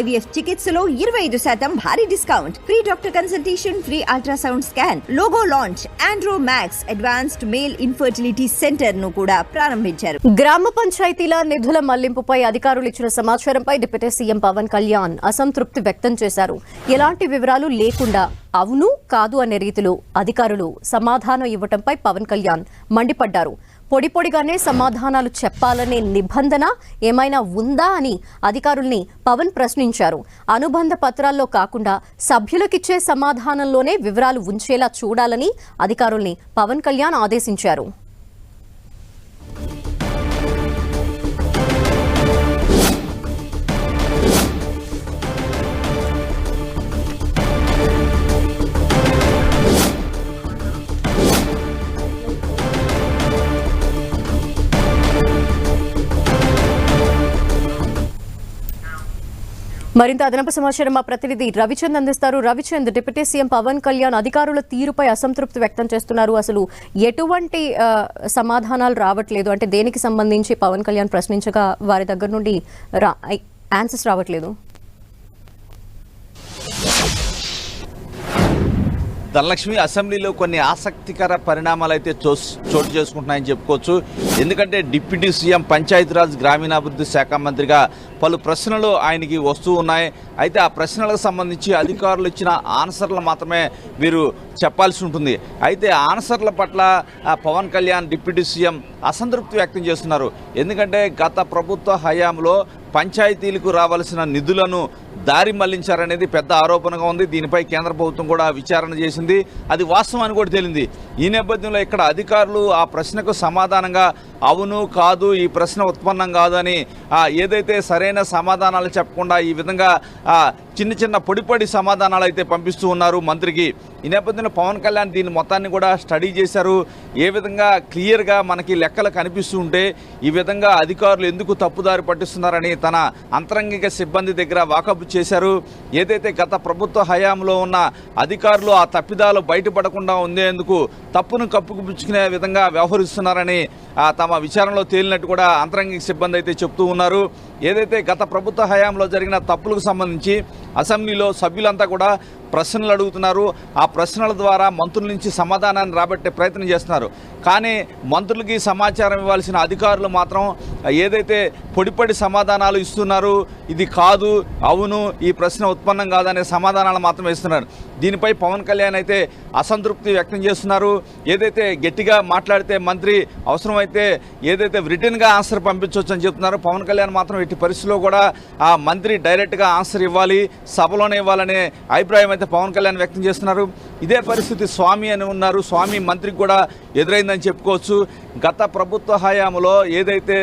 IVF చికిత్సలో ఇరవై ఐదు శాతం భారీ discount. Free doctor consultation free ultrasound scan logo launch Andro Max advanced male infertility సెంటర్ను కూడా ప్రారంభించారు. గ్రామ పంచాయతీల నిధుల మళ్ళింపుపై అధికారులు ఇచ్చిన సమాచారంపై డిప్యూటీ సీఎం పవన్ కళ్యాణ్ అసంతృప్తి వ్యక్తం చేశారు. ఎలాంటి వివరాలు లేకుండా అవును కాదు అనే రీతిలో అధికారులు సమాధానం ఇవ్వటంపై పవన్ కళ్యాణ్ మండిపడ్డారు. పొడి పొడిగానే సమాధానాలు చెప్పాలనే నిబంధన ఏమైనా ఉందా అని అధికారుల్ని పవన్ ప్రశ్నించారు. అనుబంధ పత్రాల్లో కాకుండా సభ్యులకిచ్చే సమాధానంలోనే వివరాలు ఉంచేలా చూడాలని అధికారుల్ని పవన్ కళ్యాణ్ ఆదేశించారు. మరింత అదనపు సమాచారం మా ప్రతినిధి రవిచంద్ అందిస్తారు. రవిచంద్ డిప్యూటీ సీఎం పవన్ కళ్యాణ్ అధికారుల తీరుపై అసంతృప్తి వ్యక్తం చేస్తున్నారు. అసలు ఎటువంటి సమాధానాలు రావట్లేదు. అంటే దేనికి సంబంధించి పవన్ కళ్యాణ్ ప్రశ్నించగా వారి దగ్గర నుండి రా ఆన్సర్స్ రావట్లేదు. ధనలక్ష్మి అసెంబ్లీలో కొన్ని ఆసక్తికర పరిణామాలు అయితే చో- చోటు చేసుకుంటున్నాయని చెప్పుకోవచ్చు. ఎందుకంటే డిప్యూటీ సీఎం పంచాయతీరాజ్ గ్రామీణాభివృద్ధి శాఖ మంత్రిగా పలు ప్రశ్నలు ఆయనకి వస్తూ ఉన్నాయి. అయితే ఆ ప్రశ్నలకు సంబంధించి అధికారులు ఇచ్చిన ఆన్సర్లు మాత్రమే వీరు చెప్పాల్సి ఉంటుంది. అయితే ఆన్సర్ల పట్ల ఆ, పవన్ కళ్యాణ్ డిప్యూటీ సీఎం అసంతృప్తి వ్యక్తం చేస్తున్నారు. ఎందుకంటే గత ప్రభుత్వ హయాంలో పంచాయతీలకు రావాల్సిన నిధులను దారి మళ్ళించారనేది పెద్ద ఆరోపణగా ఉంది. దీనిపై కేంద్ర ప్రభుత్వం కూడా విచారణ చేసింది. అది వాస్తవం అని కూడా తేలింది. ఈ నేపథ్యంలో ఇక్కడ అధికారులు ఆ ప్రశ్నకు సమాధానంగా అవును కాదు ఈ ప్రశ్న ఉత్పన్నం కాదని ఏదైతే సరైన సమాధానాలు చెప్పకుండా ఈ విధంగా చిన్న చిన్న పొడి పొడి సమాధానాలు అయితే పంపిస్తూ ఉన్నారు మంత్రికి. ఈ నేపథ్యంలో పవన్ కళ్యాణ్ దీని మొత్తాన్ని కూడా స్టడీ చేశారు. ఏ విధంగా క్లియర్గా మనకి లెక్కలు కనిపిస్తూ ఉంటే ఈ విధంగా అధికారులు ఎందుకు తప్పుదారి పట్టిస్తున్నారని తన అంతరంగిక సిబ్బంది దగ్గర వాకపు చేశారు. ఏదైతే గత ప్రభుత్వ హయాంలో ఉన్న అధికారులు ఆ తప్పిదాలు బయటపడకుండా ఉండేందుకు తప్పును కప్పుకుపుచ్చుకునే విధంగా వ్యవహరిస్తున్నారని తమ విచారణలో తేలినట్టు కూడా అంతరంగిక సిబ్బంది అయితే చెప్తూ ఉన్నారు. ఏదైతే గత ప్రభుత్వ హయాంలో జరిగిన తప్పులకు సంబంధించి అసెంబ్లీలో సభ్యులంతా కూడా ప్రశ్నలు అడుగుతున్నారు. ఆ ప్రశ్నల ద్వారా మంత్రుల నుంచి సమాధానాన్ని రాబట్టే ప్రయత్నం చేస్తున్నారు. కానీ మంత్రులకి సమాచారం ఇవ్వాల్సిన అధికారులు మాత్రం ఏదైతే పొడిపడి సమాధానాలు ఇస్తున్నారు ఇది కాదు అవును ఈ ప్రశ్న ఉత్పన్నం కాదనే సమాధానాలు మాత్రం ఇస్తున్నారు. దీనిపై పవన్ కళ్యాణ్ అయితే అసంతృప్తి వ్యక్తం చేస్తున్నారు. ఏదైతే గట్టిగా మాట్లాడితే మంత్రి అవసరమైతే ఏదైతే రిటర్న్గా ఆన్సర్ పంపించవచ్చు అని చెప్తున్నారు పవన్ కళ్యాణ్ మాత్రం ఎట్టి పరిస్థితిలో కూడా ఆ మంత్రి డైరెక్ట్గా ఆన్సర్ ఇవ్వాలి సభలోనే ఇవ్వాలనే అభిప్రాయం అయితే పవన్ కళ్యాణ్ వ్యక్తం చేస్తున్నారు. ఇదే పరిస్థితి స్వామి అని ఉన్నారు. స్వామి మంత్రికి కూడా ఎదురైందని చెప్పుకోవచ్చు. గత ప్రభుత్వ హయాంలో ఏదైతే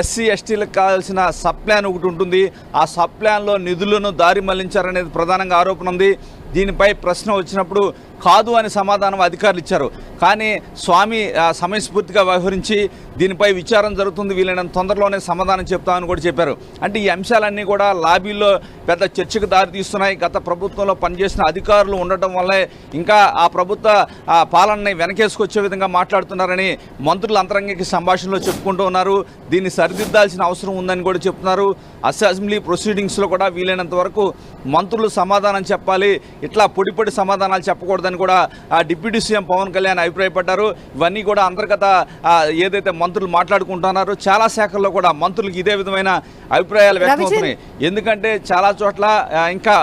ఎస్సీ ఎస్టీలకు కావాల్సిన సబ్ ప్లాన్ ఒకటి ఉంటుంది. ఆ సబ్ ప్లాన్లో నిధులను దారి మళ్ళించారనేది ప్రధానంగా ఆరోపణ ఉంది. దీనిపై ప్రశ్న వచ్చినప్పుడు కాదు అని సమాధానం అధికారులు ఇచ్చారు. కానీ స్వామి సమయస్ఫూర్తిగా వ్యవహరించి దీనిపై విచారం జరుగుతుంది. వీలైనంత తొందరలోనే సమాధానం చెప్తామని కూడా చెప్పారు. అంటే ఈ అంశాలన్నీ కూడా లాబీల్లో పెద్ద చర్చకు దారి తీస్తున్నాయి గత ప్రభుత్వంలో పనిచేసిన అధికారులు ఉండటం వల్లే ఇంకా ఆ ప్రభుత్వ ఆ, పాలనని వెనకేసుకొచ్చే విధంగా మాట్లాడుతున్నారని మంత్రులు అంతరంగిక సంభాషణలో చెప్పుకుంటూ ఉన్నారు. దీన్ని సరిదిద్దాల్సిన అవసరం ఉందని కూడా చెప్తున్నారు. అసెంబ్లీ ప్రొసీడింగ్స్లో కూడా వీలైనంత వరకు మంత్రులు సమాధానం చెప్పాలి. ఇట్లా పొడి పొడి సమాధానాలు చెప్పకూడదని కూడా ఆ డిప్యూటీ సీఎం పవన్ కళ్యాణ్ అభిప్రాయపడ్డారు. ఇవన్నీ కూడా అంతర్గత ఏదైతే మంత్రులు మాట్లాడుకుంటున్నారో చాలా శాఖల్లో కూడా మంత్రులకు ఇదే విధమైన అభిప్రాయాలు వ్యక్తమవుతున్నాయి. ఎందుకంటే చాలా చోట్ల ఇంకా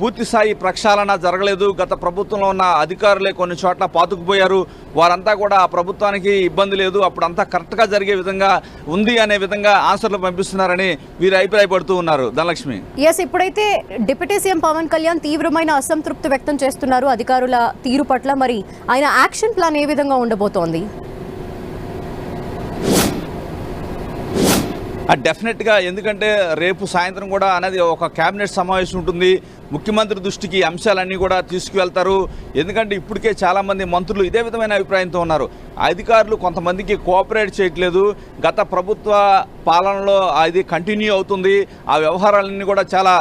పూర్తి స్థాయి ప్రక్షాళన జరగలేదు. గత ప్రభుత్వంలో ఉన్న అధికారులే కొన్ని చోట్ల పాతుకుపోయారు. వారంతా కూడా ఆ ప్రభుత్వానికి ఇబ్బంది లేదు. అప్పుడు అంతా కరెక్ట్గా జరిగే విధంగా ఉంది అనే విధంగా ఆన్సర్లు పంపిస్తున్నారని వీరు అభిప్రాయపడుతూ ఉన్నారు. ధనలక్ష్మి. ఎస్ ఇప్పుడైతే డిప్యూటీ సీఎం పవన్ కళ్యాణ్ తీవ్రమైన అసంతృప్తి వ్యక్తం చేస్తున్నారు అధికారుల తీరు పట్ల. మరి ఆయన యాక్షన్ ప్లాన్ ఏ విధంగా ఉండబోతోంది? డెఫినెట్గా ఎందుకంటే రేపు సాయంత్రం కూడా అనేది ఒక క్యాబినెట్ సమావేశం ఉంటుంది. ముఖ్యమంత్రి దృష్టికి అంశాలన్నీ కూడా తీసుకువెళ్తారు. ఎందుకంటే ఇప్పటికే చాలామంది మంత్రులు ఇదే విధమైన అభిప్రాయంతో ఉన్నారు. అధికారులు కొంతమందికి కోఆపరేట్ చేయట్లేదు. గత ప్రభుత్వ పాలనలో అది కంటిన్యూ అవుతుంది. ఆ వ్యవహారాలన్నీ కూడా చాలా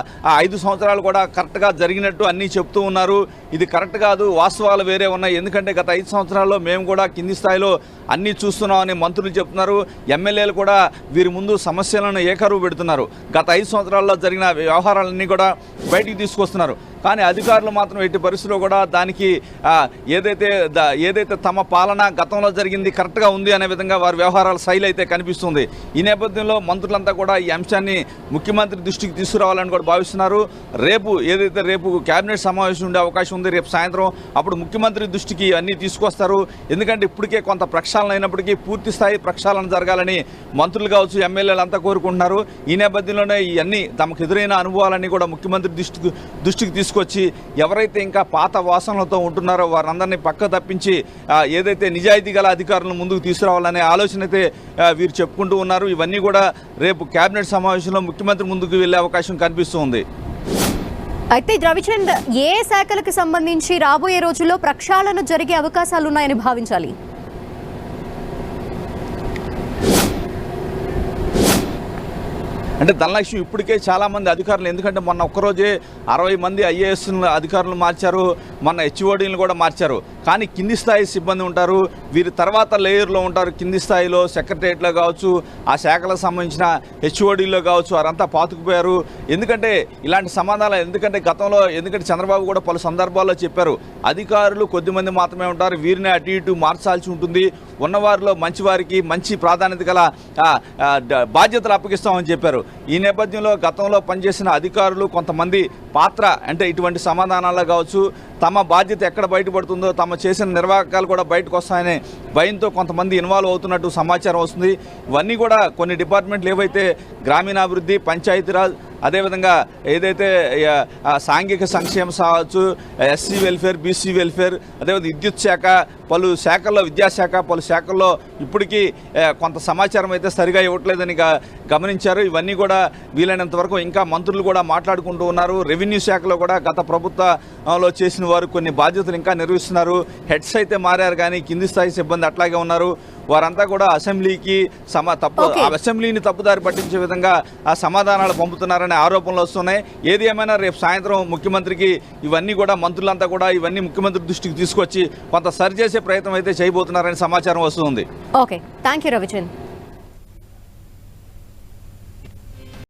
ఐదు సంవత్సరాలు కూడా కరెక్ట్గా జరిగినట్టు అన్నీ చెప్తూ ఉన్నారు. ఇది కరెక్ట్ కాదు వాస్తవాలు వేరే ఉన్నాయి. ఎందుకంటే గత ఐదు సంవత్సరాల్లో మేము కూడా కింది స్థాయిలో అన్నీ చూస్తున్నామని మంత్రులు చెప్తున్నారు. ఎమ్మెల్యేలు కూడా వీరి ముందు సమస్యలను ఏకరువు పెడుతున్నారు. గత ఐదు సంవత్సరాల్లో జరిగిన వ్యవహారాలన్నీ కూడా బయటికి తీసుకొస్తున్నారు. కానీ అధికారులు మాత్రం ఎట్టి పరిస్థితుల్లో కూడా దానికి ఏదైతే ఏదైతే తమ పాలన గతంలో జరిగింది కరెక్ట్గా ఉంది అనే విధంగా వారి వ్యవహారాల శైలి అయితే కనిపిస్తుంది. ఈ నేపథ్యంలో మంత్రులంతా కూడా ఈ అంశాన్ని ముఖ్యమంత్రి దృష్టికి తీసుకురావాలని కూడా భావిస్తున్నారు. రేపు ఏదైతే రేపు కేబినెట్ సమావేశం ఉండే అవకాశం ఉంది రేపు సాయంత్రం అప్పుడు ముఖ్యమంత్రి దృష్టికి అన్నీ తీసుకొస్తారు. ఎందుకంటే ఇప్పటికే కొంత ప్రక్షాళన అయినప్పటికీ పూర్తి స్థాయి ప్రక్షాళన జరగాలని మంత్రులు కావచ్చు ఎమ్మెల్యేలు అంతా కోరుకుంటున్నారు. ఈ నేపథ్యంలోనే ఇవన్నీ తమకు ఎదురైన అనుభవాలన్నీ కూడా ముఖ్యమంత్రి దృష్టికి దృష్టికి తీసుకు తీసుకొచ్చి ఎవరైతే ఇంకా పాత వాసనలతో ఉంటున్నారో వారందరినీ పక్క తప్పించి ఏదైతే నిజాయితీ గల అధికారులను ముందుకు తీసుకురావాలనే ఆలోచన అయితే వీరు చెప్పుకుంటూ ఉన్నారు. ఇవన్నీ కూడా రేపు కేబినెట్ సమావేశంలో ముఖ్యమంత్రి ముందుకు వెళ్ళే అవకాశం కనిపిస్తుంది అయితే రవిచంద్ ఏ శాఖలకు సంబంధించి రాబోయే రోజుల్లో ప్రక్షాళన జరిగే అవకాశాలు ఉన్నాయని భావించాలి? అంటే ధనలక్ష్మి ఇప్పటికే చాలా మంది అధికారులు ఎందుకంటే మొన్న ఒక్కరోజే అరవై మంది ఐఏఎస్ అధికారులు మార్చారు మొన్న హెచ్ఓడీలను కూడా మార్చారు. కానీ కింది స్థాయి సిబ్బంది ఉంటారు వీరి తర్వాత లేయర్లో ఉంటారు కింది స్థాయిలో సెక్రటరియట్లో కావచ్చు ఆ శాఖలకు సంబంధించిన హెచ్ఓడీలో కావచ్చు వారంతా పాతుకుపోయారు. ఎందుకంటే ఇలాంటి సమాధానాలు ఎందుకంటే గతంలో ఎందుకంటే చంద్రబాబు కూడా పలు సందర్భాల్లో చెప్పారు అధికారులు కొద్దిమంది మాత్రమే ఉంటారు వీరిని అటు ఇటు మార్చాల్సి ఉంటుంది ఉన్నవారిలో మంచివారికి మంచి ప్రాధాన్యత గల బాధ్యతలు అప్పగిస్తామని చెప్పారు. ఈ నేపథ్యంలో గతంలో పనిచేసిన అధికారులు కొంతమంది పాత్ర అంటే ఇటువంటి సమాధానాల్లో కావచ్చు తమ బాధ్యత ఎక్కడ బయటపడుతుందో తమ చేసిన నిర్వాహకాలు కూడా బయటకు వస్తాయనే భయంతో కొంతమంది ఇన్వాల్వ్ అవుతున్నట్టు సమాచారం వస్తుంది. ఇవన్నీ కూడా కొన్ని డిపార్ట్మెంట్లు ఏవైతే గ్రామీణాభివృద్ధి పంచాయతీరాజ్ అదేవిధంగా ఏదైతే సాంఘిక సంక్షేమ కావచ్చు ఎస్సీ వెల్ఫేర్ బీసీ వెల్ఫేర్ అదేవిధంగా విద్యుత్ శాఖ పలు శాఖల్లో విద్యాశాఖ పలు శాఖల్లో ఇప్పటికీ కొంత సమాచారం అయితే సరిగా ఇవ్వట్లేదని గమనించారు. ఇవన్నీ కూడా వీలైనంత వరకు ఇంకా మంత్రులు కూడా మాట్లాడుకుంటూ ఉన్నారు. రెవెన్యూ శాఖలో కూడా గత ప్రభుత్వంలో చేసిన వారు కొన్ని బాధ్యతలు ఇంకా నిర్వహిస్తున్నారు. హెడ్స్ అయితే మారారు కానీ కింది స్థాయి సిబ్బంది అట్లాగే ఉన్నారు. వారంతా కూడా అసెంబ్లీకి సమా తప్పు అసెంబ్లీని తప్పుదారి పట్టించే విధంగా ఆ సమాధానాలు పంపుతున్నారనే ఆరోపణలు వస్తున్నాయి. ఏది ఏమైనా రేపు సాయంత్రం ముఖ్యమంత్రికి ఇవన్నీ కూడా మంత్రులంతా కూడా ఇవన్నీ ముఖ్యమంత్రి దృష్టికి తీసుకొచ్చి కొంత సరిచేసే ప్రయత్నం అయితే చేయబోతున్నారని సమాచారం వస్తుంది. ఓకే. Thank you Ravichand.